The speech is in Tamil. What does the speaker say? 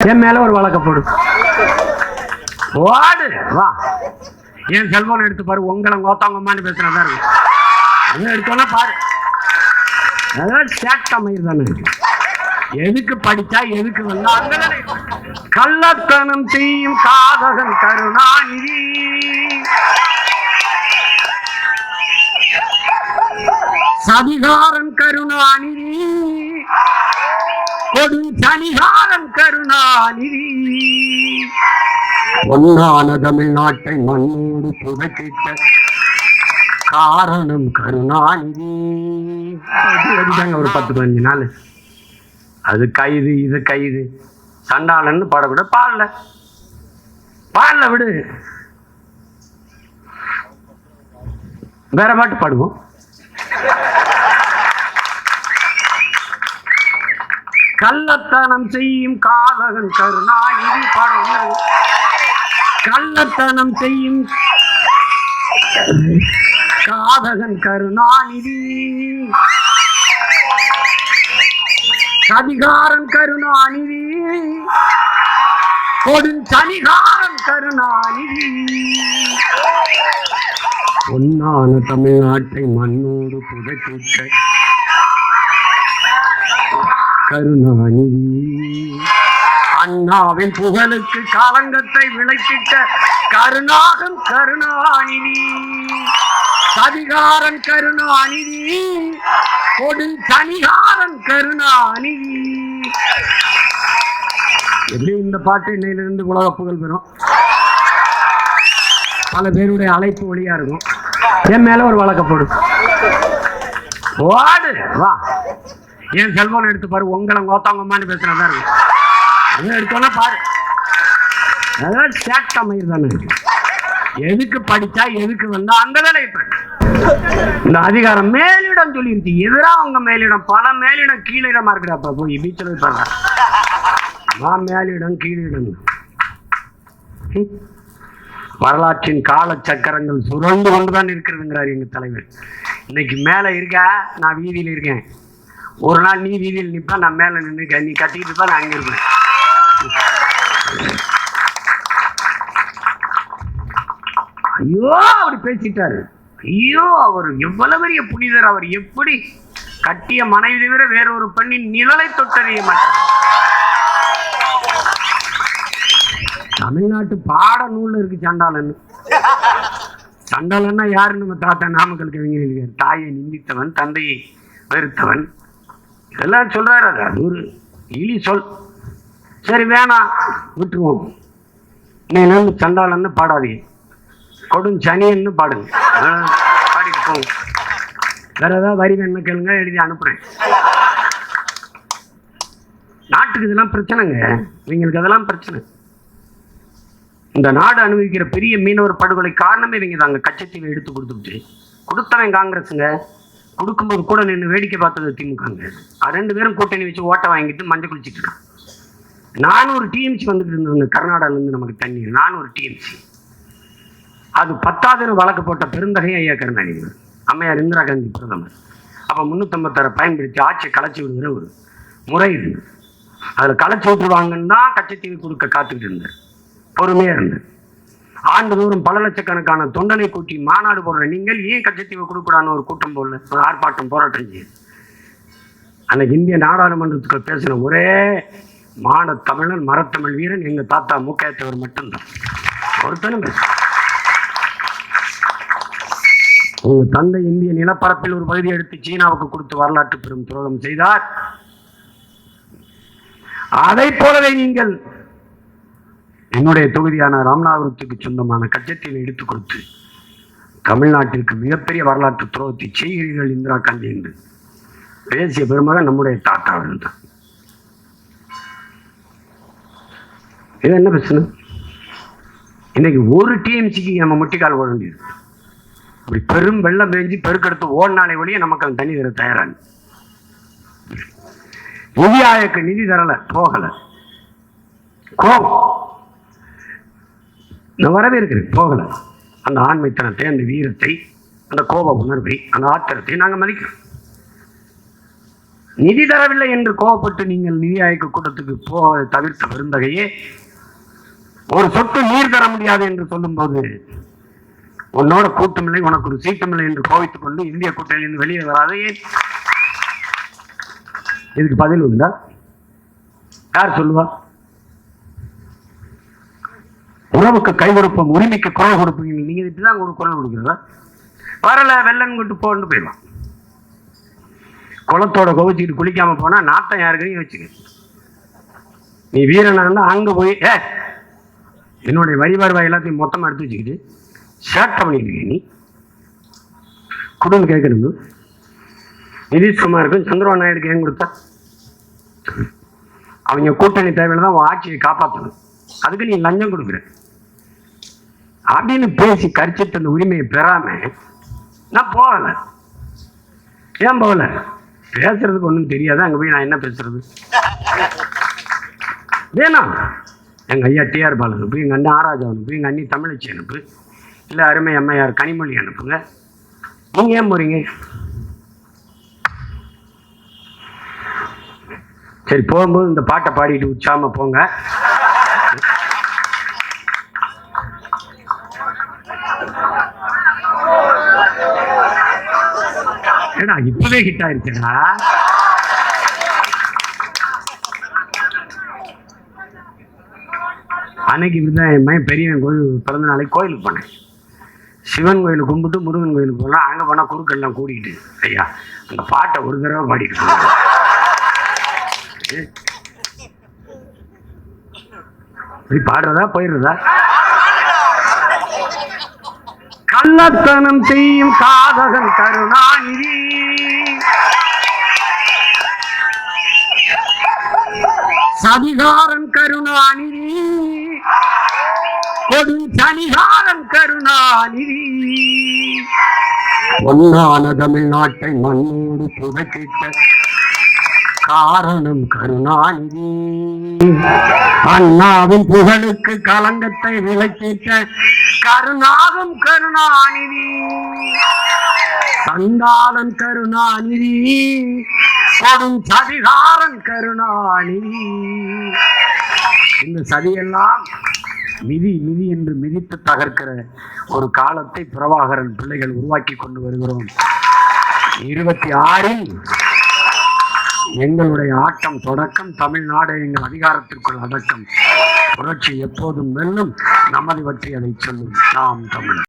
என் மேல ஒரு வழக்க போடு. ஓடு வா. என் செல்போன் எடுத்து பாரு உங்களை கோத்தாங்க பேசுறதா இருக்கு. எடுத்தோன்னா பாரு. அதான் சேட்ட மயிர் தானே. எதுக்கு படிச்சா எதுக்கு வந்தா? கள்ளத்தனம் செய்யும் காதகன் கருணாநிதி. சதிகாரன் கருணாநிதி. கொடு சனிகாரன் கருணாநிதி. ஒன்னான தமிழ்நாட்டை மண்ணோடு புதைக்கிட்ட காரணம் கருணாநிதி. ஒரு பத்து பதினஞ்சு நாள். அது கைது இது கைது. சண்டாளன்னு பாடக்கூட பாடல. பாடல விடு. வேற பாட்டு பாடுவோம். கள்ளத்தனம் செய்யும் காதகன் கருணாநிதி பாடுவோம் கள்ளத்தனம் செய்யும் காதகன் கருணாநிதி. சதிகாரன் கருணாநிதி. கொடும் சனிகாரன் கருணாநிதி. பொன்னான தமிழ்நாட்டை மண்ணோடு புதைக்கிட்ட கருணாநிதி. அண்ணாவின் புகழுக்கு களங்கத்தை விளக்கிட்ட கருணாகம் கருணாநிதி. சதிகாரன் கருணாநிதி கொடு சனிகாரன் கருணாநிதி. எப்படி இந்த பாட்டு இன்னையிலிருந்து உலக புகழ் பெறும்? பல பேருடைய அழைப்பு ஒளியா இருக்கும். என் மேல ஒரு வழக்கப்படும் போடு. ஓடு வா. என் செல்போன் எடுத்து பாரு உங்களை கோத்தாங்க அம்மான்னு பேசுறதா இருக்கு அதை எடுத்தோன்னா பாரு. அதான் சேட்ட மயிர் தானே. எதுக்கு படிச்சா எதுக்கு வந்தா அந்த வேலையை பாரு. இந்த அதிகாரம் மேலிடம் சொல்லிருச்சு எதிரா அவங்க மேலிடம் பல மேலிடம் கீழிடமா இருக்குடாப்பா போய் பீச்சில் வைப்பாங்க நான் மேலிடம் கீழிடம். வரலாற்றின் கால சக்கரங்கள் சுரண்டு கொண்டுதான் இருக்கிறதுங்கிறார் எங்க தலைவர். இன்னைக்கு மேல இருக்க? நான் வீதியில இருக்கேன். ஒரு நாள் நீ வீதியில் நிற்பா நான் மேல நின்று நீ கட்டிக்கிட்டு இருப்பா நான் அங்கே இருப்பேன். ஐயோ அவர் பேசிட்டாரு. ஐயோ அவர் எவ்வளவு பெரிய புனிதர் அவர் எப்படி கட்டிய மனைவி தவிர வேற ஒரு பெண்ணின் நிழலை தொட்டறிய மாட்டார். தமிழ்நாட்டு பாட நூல்ல இருக்கு சண்டாளன் சண்டாளன்னா யாரு நம்ம தாத்தா நாமக்கல் கவிஞர் தாயை நிந்தித்தவன் தந்தையை வெறுத்தவன். எல்லாம் சொல்கிறாரு அது அது ஒரு இழி சொல். சரி வேணாம். விட்டுருவோம். இன்னையிலிருந்து சண்டாளன்னு பாடாதீங்க. கொடும் சனியன்னு பாடுங்க. ஆ, பாடிட்டு போங்க. வேற ஏதாவது வரி வேணும்னு கேளுங்க எழுதி அனுப்புகிறேன் நாட்டுக்கு இதெல்லாம் பிரச்சனைங்க. இவங்களுக்கு அதெல்லாம் பிரச்சனை. இந்த நாடு அனுபவிக்கிற பெரிய மீனவர் படுகொலை காரணமே இவங்க தாங்க கச்சத்தீவை எடுத்து கொடுத்துட்டு கொடுத்தவன் காங்கிரஸுங்க கொடுக்கும்போது கூட நின்று வேடிக்கை பார்த்தது திமுகங்க. ரெண்டு பேரும் கூட்டணி வச்சு ஓட்டை வாங்கிட்டு மஞ்சள் குளிச்சுட்டு இருக்கான் நானூறு டிஎம்சி வந்துட்டு இருந்ததுங்க. கர்நாடகாலேருந்து நமக்கு தண்ணி. நானூறு டிஎம்சி அது பத்தாவது வழக்கு போட்ட பெருந்தகை ஐயா கருணாநிதி அம்மையார் இந்திரா காந்தி பிரதமர். அப்போ முந்நூற்றம்பத்தாறை பயன்படுத்தி ஆட்சியை கலைச்சி விடுகிற ஒரு முறை இது. அதில் கலைச்சி விட்டுருவாங்கன்னா கச்சத்தீவு கொடுக்க காத்துக்கிட்டு இருந்தார். பொறுமையாக இருந்தார். ஆண்டுதோறும் பல லட்சக்கணக்கான தொண்டனை கூட்டி மாநாடு போடுற நீங்கள் ஏன் கச்சத்தீவை கொடுக்கூடாதுன்னு ஒரு கூட்டம் போடல ஒரு ஆர்ப்பாட்டம் போராட்டம் செய்யுது அன்னைக்கு இந்திய நாடாளுமன்றத்துக்கு பேசின ஒரே மான தமிழன் மரத்தமிழ் வீரன் எங்க தாத்தா மூக்கையத்தவர் மட்டும்தான். ஒருத்தனும் உங்க தந்தை இந்திய நிலப்பரப்பில் ஒரு பகுதி எடுத்து சீனாவுக்கு கொடுத்து வரலாற்று பெரும் துரோகம் செய்தார். அதை போலவே நீங்கள் என்னுடைய தொகுதியான ராமநாதபுரத்துக்கு சொந்தமான கச்சத்தீவை எடுத்து கொடுத்து தமிழ்நாட்டிற்கு மிகப்பெரிய வரலாற்று துரோகத்தை செய்கிறீர்கள் இந்திரா காந்தி என்று. பேசிய பெருமகன் நம்முடைய தாத்தா அவர்கள் தான் இது என்ன பிரச்சனை? இன்னைக்கு ஒரு டிஎம்சிக்கு நம்ம முட்டிக்கால் ஓட வேண்டியது. இப்படி பெரும் வெள்ளம் பெஞ்சு பெருக்கெடுத்து ஓடினாலே ஒழிய நமக்கு அந்த தண்ணி தர தயாராங்க நிதி ஆயோக்கு நிதி தரலை போகலை. கோபம். நான் வரவேற்கிறேன். போகல. அந்த ஆண்மைத்தனத்தை அந்த வீரத்தை அந்த கோப உணர்வை அந்த ஆத்திரத்தை நாங்கள் மதிக்கிறோம். நிதி தரவில்லை என்று கோபப்பட்டு நீங்கள் நிதி ஆயக்க கூட்டத்துக்கு போக தவிர்த்த பெருந்தகையே ஒரு சொட்டு நீர் தர முடியாது என்று சொல்லும்போது உன்னோட கூட்டமில்லை உனக்கு ஒரு சீட்டமில்லை என்று கோவித்துக் கொண்டு இந்திய கூட்டணியிலிருந்து வெளியே வராது. ஏன் இதுக்கு பதில் உண்டா? யார் சொல்லுவா? உறவுக்கு கை கொடுப்போம் உரிமைக்கு குரல் கொடுப்பீங்க நீங்க இப்படிதான் ஒரு குரல் கொடுக்குறதா? வரல வெள்ளன் கொண்டு போன்னு போயிடலாம் குளத்தோட கோவிச்சுக்கிட்டு குளிக்காம போனா நாட்டம் யாருக்கையும் வச்சுக்க நீ வீரனா இருந்தா அங்க போய் ஏ என்னுடைய வரி எல்லாத்தையும் மொத்தமா எடுத்து வச்சுக்கிட்டு ஷேர்ட் பண்ணிட்டு இருக்க நீ. குடும்பம் கேட்கணும். நிதிஷ்குமாருக்கும் சந்திரபாபு நாயுடுக்கு ஏன் கொடுத்தா. அவங்க கூட்டணி தேவையில்லை தான் உன் ஆட்சியை காப்பாற்றணும் அதுக்கு நீ லஞ்சம் கொடுக்குற. அப்படின்னு பேசி கரிச்சிட்டு அந்த உரிமையை பெறாம நான் போகல. ஏன் போகல? பேசுறதுக்கு ஒன்றும் தெரியாது? அங்கே போய் நான் என்ன பேசுறது? வேணாம் எங்கள் ஐயா டிஆர் பாலன் அனுப்பு எங்கள் அண்ணன் ஆராஜா அனுப்பு எங்கள் அண்ணி தமிழச்சி அனுப்பு இல்லை அருமை அம்மையார் கனிமொழி அனுப்புங்க. நீங்கள் ஏன் போறீங்க? சரி போகும்போது இந்த பாட்டை பாடிட்டு உச்சாமல் போங்க. ஏடா இப்பவே ஹிட் ஆயிருச்சுடா அன்னைக்கு இப்படிதான் என் மகன் பெரியவன் கோயில் பிறந்த நாளைக்கு கோயிலுக்கு போனேன். சிவன் கோயிலுக்கு கும்பிட்டு முருகன் கோயிலுக்கு போனால் அங்கே போனால் குறுக்கெல்லாம் கூடிட்டு ஐயா அந்த பாட்டை ஒரு தடவை பாடிட்டு இப்படி பாடுறதா போயிடுறதா? கள்ளத்தனம் செய்யும் காதகன் கருணாநிதி. சதிகாரன் கருணாநிதி. கொடு சனிகாரன் கருணாநிதி. பொன்னான தமிழ்நாட்டை மண்ணோடு புதைக்கிட்ட காரணம் கருணாநிதி. அண்ணாவின் புகழுக்கு களங்கத்தை விலக்கிட்ட கருணாகும் கருணாநிதி. தந்தாளன் கருணாநிதி கொடும் சதிகாரன் கருணாநிதி. இந்த சதியெல்லாம் மிதி மிதி என்று மிதித்து தகர்க்கிற ஒரு காலத்தை பிரபாகரன் பிள்ளைகள் உருவாக்கி கொண்டு வருகிறோம். இருபத்தி ஆறில் எங்களுடைய ஆட்டம் தொடக்கம் தமிழ்நாடு எங்கள் அதிகாரத்திற்குள் அடக்கம். புரட்சி எப்போதும் வெல்லும் நமது பற்றி அதை சொல்லும். நாம் தமிழ்.